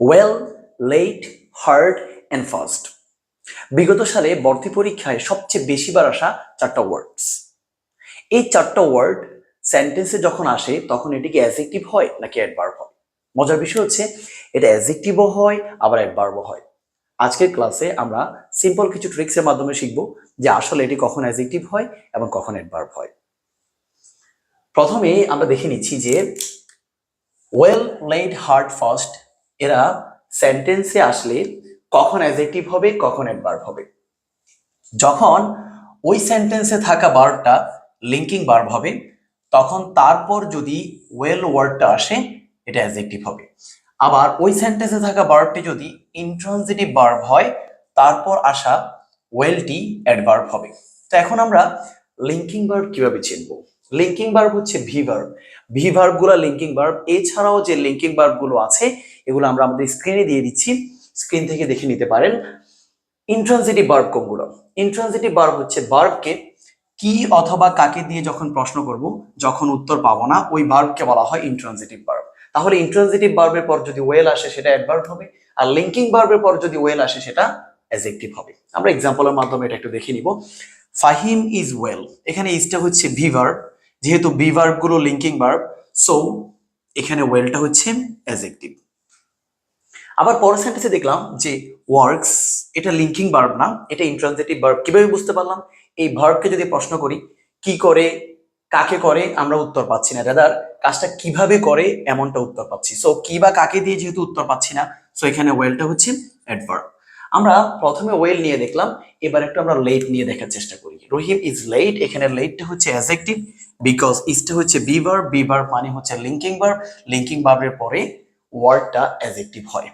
Well late hard and fast বিগত সালে ভর্তি পরীক্ষায় সবচেয়ে বেশিবার আসা চারটা ওয়ার্ডস এই চারটা ওয়ার্ড সেন্টেন্সে যখন আসে, তখন এটি কি অ্যাজেক্টিভ হয় নাকি অ্যাডভার্ব হয়? মজার বিষয় হচ্ছে, এটা অ্যাজেক্টিভও হয়, আবার অ্যাডভার্বও হয়। আজকের ক্লাসে আমরা সিম্পল কিছু ট্রিক্সের মাধ্যমে শিখব যে আসলে এটি কখন অ্যাজেক্টিভ হয় এবং কখন অ্যাডভার্ব হয়। প্রথমে আমরা দেখে নিচ্ছি যে ওয়েল লেড হার্ড ফার্স্ট এরা সেন্টেন্সে আসলে কখন অ্যাজেক্টিভ হবে, কখন অ্যাডভার্ব হবে। যখন ওই সেন্টেন্সে থাকা বার্বটা লিঙ্কিং বার্ব হবে, তখন তারপর যদি ওয়েল ওয়ার্ডটা আসে, এটা অ্যাজেক্টিভ হবে। আবার ওই সেন্টেন্সে থাকা বার্বটি যদি ইন্ট্রানজিটিভ বার্ব হয়, তারপর আসা ওয়েলটি অ্যাডভার্ব হবে। তো এখন আমরা লিঙ্কিং বার্ব কীভাবে চিনবো? লিঙ্কিং বার্ব হচ্ছে ভি ভার্ব ভি ভার্বগুলো লিঙ্কিং বার্ব এছাড়াও যে লিঙ্কিং বার্বগুলো আছে এগুলো আমরা আমাদের স্ক্রিনে দিয়ে দিচ্ছি। স্ক্রিন থেকে দেখে নিতে পারেন। ইন্ট্রানজিটিভ বার্ব কোনগুলো? ইন্ট্রানজিটিভ বার্ব হচ্ছে বার্বকে কি অথবা কাকে দিয়ে যখন প্রশ্ন করব, যখন উত্তর পাবো না, ওই বার্বকে বলা হয় ইন্ট্রানজিটিভ বার্ব তাহলে ইন্ট্রানজিটিভ বার্বের পর যদি ওয়েল আসে, সেটা অ্যাডভার্ব হবে। আর লিঙ্কিং বার্বের পর যদি ওয়েল আসে, সেটা অ্যাজেক্টিভ হবে। আমরা এক্সাম্পলের মাধ্যমে এটা একটু দেখে নিব। ফাহিম ইজ ওয়েল এখানে ইজটা হচ্ছে ভি ভার্ব যেহেতু বি ভার্বগুলো লিঙ্কিং ভার্ব সো এখানে ওয়েলটা হচ্ছে অ্যাজেক্টিভ আবার পরের সেন্টেন্সে দেখলাম যে ওয়ার্কস এটা লিঙ্কিং ভার্ব না, এটা ইন্ট্রানজিটিভ ভার্ব কীভাবে বুঝতে পারলাম? এই ভার্বকে যদি প্রশ্ন করি, কি করে, কাকে করে, আমরা উত্তর পাচ্ছি না। দাদার কাজটা কীভাবে করে, এমনটা উত্তর পাচ্ছি। সো কি বা কাকে দিয়ে যেহেতু উত্তর পাচ্ছি না সো এখানে ওয়েলটা হচ্ছে অ্যাডভার্ব আমরা প্রথমে ওয়েল নিয়ে দেখলাম, এবার একটু আমরা লেট নিয়ে দেখার চেষ্টা করি। রহিম ইজ লেট এখানে লেটটা হচ্ছে অ্যাজেক্টিভ বিকজ ইজটা হচ্ছে বি ভার্ব বি মানে হচ্ছে লিঙ্কিং ভার্ব লিঙ্কিং ভার্বের পরে ওয়ার্ডটা অ্যাজেক্টিভ হয়।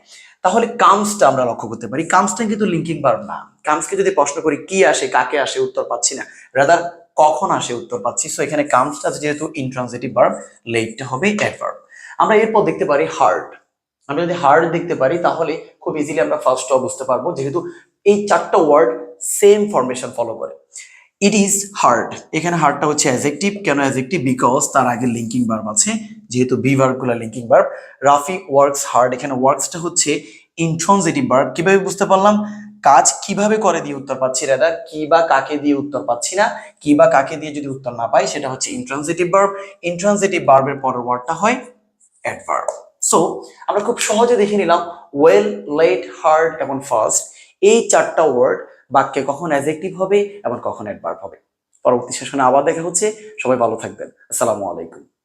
তাহলে কামসটা আমরা লক্ষ্য করতে পারি। কামসটা কিন্তু লিঙ্কিং ভার্ব না। কামসকে যদি প্রশ্ন করি, কি আসে, কাকে আসে, উত্তর পাচ্ছি না। রাদার কখন আসে, উত্তর পাচ্ছি। সো এখানে কামসটা যেহেতু ইন্ট্রানজিটিভ ভার্ব লেটটা হবে অ্যাডভার্ব আমরা এরপর দেখতে পারি হার্ড আমরা যদি হার্ড দেখতে পারি, তাহলে খুব ইজিলি আমরা ফার্স্টটাও বুঝতে পারব। যেহেতু এই চারটা ওয়ার্ড সেম ফরমেশন ফলো করে। ইট ইজ হার্ড এখানে হার্ডটা হচ্ছে অ্যাজেক্টিভ কেন অ্যাজেক্টিভ বিকজ তার আগে লিঙ্কিং ভার্ব আছে, যেহেতু be ভার্বগুলো linking verb Rafi works hard এখানে ওয়ার্কসটা হচ্ছে ইন্ট্রানজিটিভ বার্ব কীভাবে বুঝতে পারলাম? কাজ কীভাবে করে দিয়ে উত্তর পাচ্ছি রাদার কি বা কাকে দিয়ে উত্তর পাচ্ছি না? কি বা কাকে দিয়ে যদি উত্তর না পাই, সেটা হচ্ছে ইন্ট্রানজিটিভ ভার্ব ইন্ট্রানজিটিভ ভার্বের পরের ওয়ার্ডটা হয় অ্যাডভার্ব সো আমরা খুব সহজে দেখে নিলাম ওয়েল লেট হার্ড এবং ফার্স্ট এই চারটা ওয়ার্ড বাক্যে কখন অ্যাজেক্টিভ হবে এবং কখন অ্যাডভার্ব হবে। পরবর্তী সেশনে আবার দেখা হচ্ছে। সবাই ভালো থাকবেন। আসসালামু আলাইকুম।